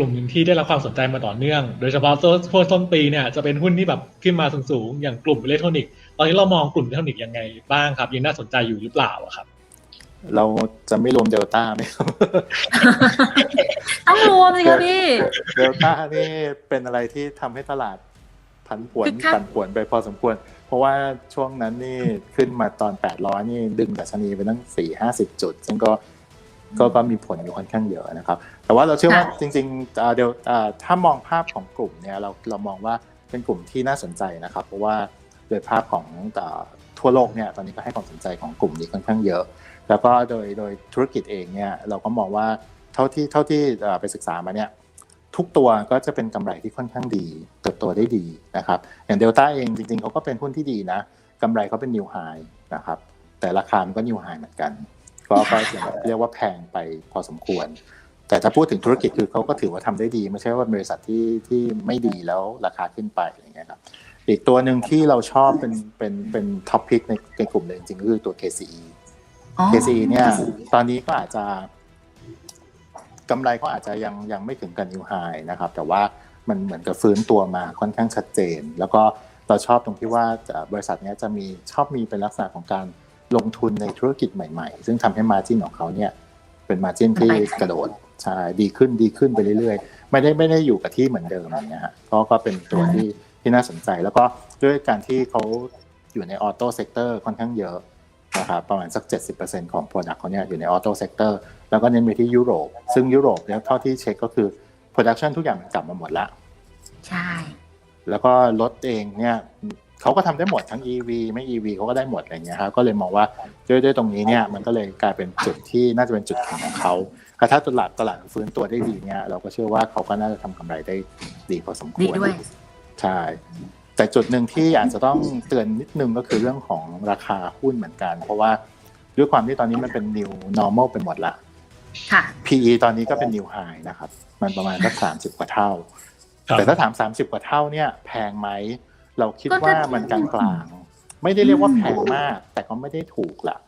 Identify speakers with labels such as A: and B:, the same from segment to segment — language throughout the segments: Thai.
A: ลุ่มหนึ่งที่ได้รับความสนใจมาต่อเนื่อง โดยเฉพาะช่วงต้นปีเนี่ยจะเป็นหุ้นที่แบบขึ้นมาสูงๆอย่างกลุ่มอิเล็กทรอนิกส์ตอนนี้เรามองกลุ่มอิเล็กทรอนิกส์ยังไงบ้างครับ ยังน่าสนใจอยู่หรือเปล่าอะครับ
B: เราจะไม่รวมเดลต้าไหมครับ
C: ต้องรวมสิคะพี่
B: เดลต้านี่เป็นอะไรที่ทำให้ตลาดผันผวน
C: คึกคัก
B: ผันผวนไปพอสมควร เพราะว่าช่วงนั้นนี่ขึ้นมาตอน 800 นี่ดึงดัชนีไปตั้ง 4 50 จุด ซึ่งก็ ก็ก็มีผลอยู่ค่อนข้างเยอะนะครับ แต่ว่าเราเชื่อว่าจริงๆอ่าเดลอ่าถ้ามองภาพของกลุ่มเนี่ยเราเรามองว่าเป็นกลุ่มที่น่าสนใจนะครับ เพราะว่าโดยภาพของอ่าทั่วโลกเนี่ยตอนนี้ก็ให้ความสนใจของกลุ่มนี้ค่อนข้างเยอะ แล้วก็โดยโดยธุรกิจเองเนี่ยเราก็มองว่าเท่าที่เท่าที่เอ่อไปศึกษามาเนี่ยทุกตัวก็จะเป็นกำไรที่ค่อนข้างดีเติบโตได้ดีนะครับ อย่างเดลต้าเองจริงๆเขาก็เป็นหุ้นที่ดีนะกำไรเขาเป็นนิวไฮนะครับแต่ราคามันก็นิวไฮเหมือนกัน ก็ก็อย่างเรียกว่าแพงไปพอสมควร แต่ถ้าพูดถึงธุรกิจคือเขาก็ถือว่าทำได้ดีไม่ใช่ว่าบริษัทที่ที่ไม่ดีแล้วราคาขึ้นไปอะไรเงี้ยครับอีกตัวหนึ่งที่เราชอบเป็นเป็นเป็นท็อปพิกในในกลุ่มเลยจริงๆก็คือตัว KCE
C: อ๋อ
B: KCE เนี่ยตอนนี้ก็อาจจะกำไรก็อาจจะยังยังไม่ถึงกับนิวไฮนะครับ แต่ว่ามันเหมือนกับฟื้นตัวมาค่อนข้างชัดเจน แล้วก็เราชอบตรงที่ว่าเอ่อบริษัทเนี้ยจะมีชอบมีเป็นลักษณะของการ ลงทุนในธุรกิจใหม่ๆ ซึ่งทำให้มาจิ้นของเขาเนี่ยเป็นมาจิ้นที่กระโดดใช่ดีขึ้นดีขึ้นไปเรื่อยๆ ไม่ได้ไม่ได้อยู่กับที่เหมือนเดิมอย่างเงี้ยฮะก็ก็เป็นตัวที่ที่น่าสนใจแล้วก็ด้วยการที่เขาอยู่ในออโต้เซกเตอร์ค่อนข้างเยอะนะครับประมาณสัก 70%ของ Product เขาเนี่ยอยู่ในออโต้เซกเตอร์แล้วก็เน้นไปที่ยุโรป ซึ่งยุโรปเนี่ยเท่าที่เช็คก็คือ Production ทุกอย่างมันกลับมาหมดละ
C: ใช่
B: แล้วก็รถเองเนี่ย เขาก็ทำได้หมดทั้ง EV ไม่ EV เขาก็ได้หมดอะไรเงี้ยครับก็เลยมองว่าด้วยด้วยตรงนี้เนี่ยมันก็เลยกลายเป็นจุดที่น่าจะเป็นจุดแข็งของเขาแต่ถ้าตลาดตลาดฟื้นตัวได้ดีเนี่ยเราก็เชื่อว่าเขาก็น่าจะทำกำไรได้ดีพอสมคว
C: ดี
B: ร
C: ด้วย
B: ใช่แต่จุดหนึ่งที่อาจจะต้องเตือนนิดนึงก็คือเรื่องของราคาหุ้นเหมือนกัน เพราะว่าด้วยความที่ตอนนี้มันเป็น new normal ไปหมดละ
C: ค่ะ
B: PE ตอนนี้ก็เป็น new high นะครับ มันประมาณสักสามสิบกว่าเท่า
A: ครับ
B: แต่ถ้าถามสามสิบกว่าเท่าเนี่ยแพงไหม เราคิด
C: ก็
B: ว่า
C: ถ้า
B: มันกลางๆไม่ได้เรียกว่าแพงมาก แต่ก็ไม่ได้ถูกละ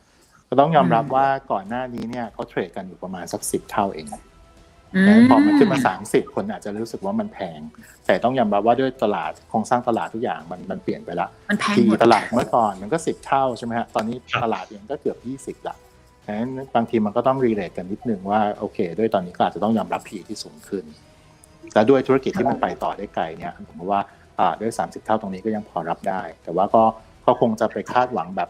B: ก็ต้องยอมรับว่าก่อนหน้านี้เนี่ยเขาเทรดกันอยู่ประมาณสักสิบเท่าเอง
C: อื
B: แต่
C: ม
B: พอมันขึ้นมาสามสิบคนอาจจะรู้สึกว่ามันแพง แต่ต้องยอมรับว่าด้วยตลาดโครงสร้างตลาดทุกอย่างมันมันเปลี่ยนไปละ
C: มันแพง
B: ที
C: หมด
B: ตลาดเมื่อก่อนมันก็สิบเท่าใช่ไหมฮะตอนนี้
A: ครับ
B: ตลาดเองก็เกือบยี่สิบละดังนั้นบางทีมันก็ต้องรีเลทกันนิดนึงว่าโอเค ด้วยตอนนี้ก็อาจจะต้องยอมรับพีที่สูงขึ้นและด้วยธุรกิจที่มันไปต่อได้ไกลเนี่ยผมว่าอ่า ด้วย 30 เท่าตรงนี้ก็ยังพอรับได้ แต่ว่าก็ก็คงจะไปคาดหวังแบบ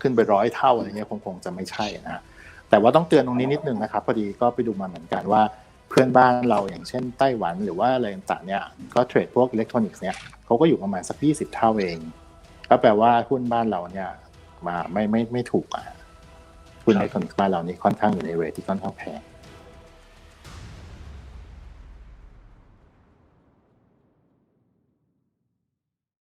B: ขึ้นไปร้อยเท่าอะไรเงี้ยคงคงจะไม่ใช่นะแต่ว่าต้องเตือนตรงนี้นิดนึงนะครับพอดีก็ไปดูมาเหมือนกันว่าเพื่อนบ้านเราอย่างเช่นไต้หวันหรือว่าอะไรต่างเนี่ยก็เทรดพวกอิเล็กทรอนิกส์เนี่ยเขาก็อยู่ประมาณสัก 20 เท่าเอง ก็แปลว่าหุ้นบ้านเราเนี่ยมาไม่ไม่ไม่ถูกอะหุ้นอิเล็กทรอนิกส์บ้านเรานี่ค่อนข้างอยู่ในเรทที่ค่อนข้างแพง